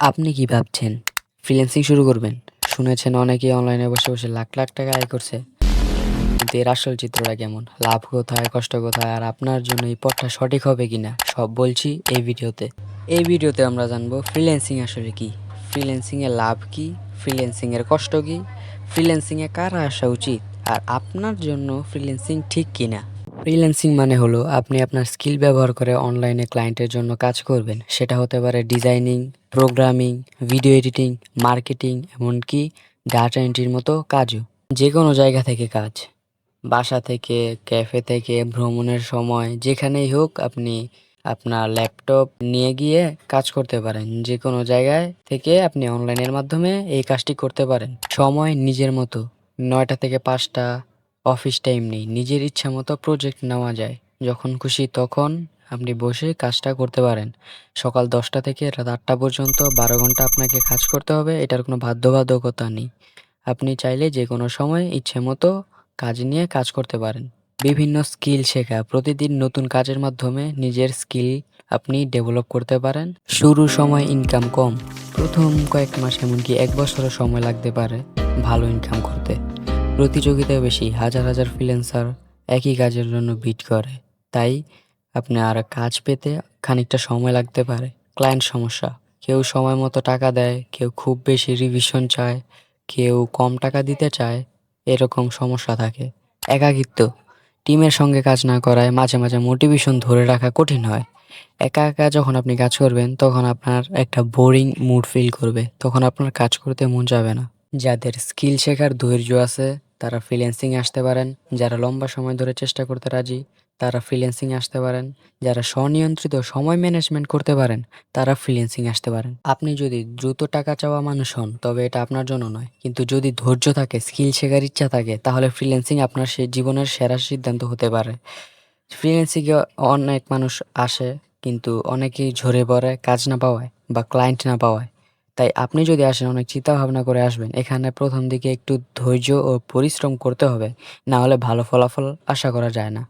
আপনি কি ভাবছেন? ফ্রিল্যান্সিং শুরু করবেন? শুনেছেন অনেকেই অনলাইনে বসে বসে লাখ লাখ টাকা আয় করছে। কিন্তু এর আসল চিত্রটা কেমন? লাভ কোথায়, কষ্ট কোথায়, আর আপনার জন্য এই পথটা সঠিক হবে কিনা? সব বলছি এই ভিডিওতে। এই ভিডিওতে আমরা জানব ফ্রিল্যান্সিং আসলে কি? ফ্রিল্যান্সিং এর লাভ কি? ফ্রিল্যান্সিং এর কষ্ট কি? ফ্রিল্যান্সিং এ কারা আসা উচিত? আর আপনার জন্য ফ্রিল্যান্সিং ঠিক কিনা? ফ্রিল্যান্সিং মানে হলো আপনি আপনার স্কিল ব্যবহার করে অনলাইনে ক্লায়েন্টের জন্য কাজ করবেন। সেটা হতে পারে designing programming video editing marketing এমনকি ডাটা এন্ট্রির মতো কাজও। যে কোনো জায়গা থেকে কাজ। বাসা থেকে ক্যাফে থেকে, ভ্রমণের সময়, যেখানেই হোক আপনি আপনার ল্যাপটপ নিয়ে গিয়ে কাজ করতে পারেন। যে কোনো জায়গায় থেকে আপনি অনলাইনের মাধ্যমে এই কাজটি করতে পারেন। সময় নিজের মতো। নয়টা থেকে পাঁচটা অফিস টাইম নেই, নিজের ইচ্ছা মতো প্রজেক্ট নেওয়া যায়। যখন খুশি তখন আপনি বসে কাজটা করতে পারেন। সকাল দশটা থেকে রাত আটটা পর্যন্ত বারো ঘণ্টা আপনাকে কাজ করতে হবে, এটার কোনো বাধ্যবাধকতা নেই। আপনি চাইলে যে কোনো সময় ইচ্ছে মতো কাজ নিয়ে কাজ করতে পারেন। বিভিন্ন স্কিল শেখা, প্রতিদিন নতুন কাজের মাধ্যমে নিজের স্কিল আপনি ডেভেলপ করতে পারেন। শুরু সময় ইনকাম কম, প্রথম কয়েক মাস এমনকি এক বছরও সময় লাগতে পারে ভালো ইনকাম করতে। প্রতিযোগিতা বেশি হাজার হাজার ফ্রিল্যান্সার একই কাজের জন্য বিট করে। তাই আপনি আর কাজ পেতে খানিকটা সময় লাগতে পারে। ক্লায়েন্ট সমস্যা। কেউ সময় মতো টাকা দেয়, কেউ খুব বেশি রিভিশন চায়, কেউ কম টাকা দিতে চায়, এরকম সমস্যা থাকে। একাকিত্ব। টিমের সঙ্গে কাজ না করায় মাঝে মাঝে মোটিভেশন ধরে রাখা কঠিন হয়। একা একা যখন আপনি কাজ করবেন, তখন আপনার একটা বোরিং মুড ফিল করবে। তখন আপনার কাজ করতে মন যাবে না। যাদের স্কিল শেখার ধৈর্য আছে তারা ফ্রিল্যান্সিং আসতে পারেন, যারা লম্বা সময় ধরে চেষ্টা করতে রাজি, তারা ফ্রিল্যান্সিং আসতে পারেন, যারা স্বনিয়ন্ত্রিত সময় ম্যানেজমেন্ট করতে পারেন, তারা ফ্রিল্যান্সিং আসতে পারেন। আপনি যদি দ্রুত টাকা চাওয়া মানুষ হন, তবে এটা আপনার জন্য নয়, কিন্তু যদি ধৈর্য থাকে স্কিল শেখার ইচ্ছা থাকে, তাহলে ফ্রিল্যান্সিং আপনার সে জীবনের সেরা সিদ্ধান্ত হতে পারে। ফ্রিল্যান্সিংয়ে অনেক মানুষ আসে, কিন্তু অনেকেই ঝরে পড়ে, কাজ না পাওয়ায় বা ক্লায়েন্ট না পাওয়ায়। তাই আপনি যদি আসেন, অনেক চিন্তা ভাবনা করে আসবেন। এখানে প্রথম দিকে একটু ধৈর্য ও পরিশ্রম করতে হবে, না হলে ভালো ফলাফল আশা করা যায় না।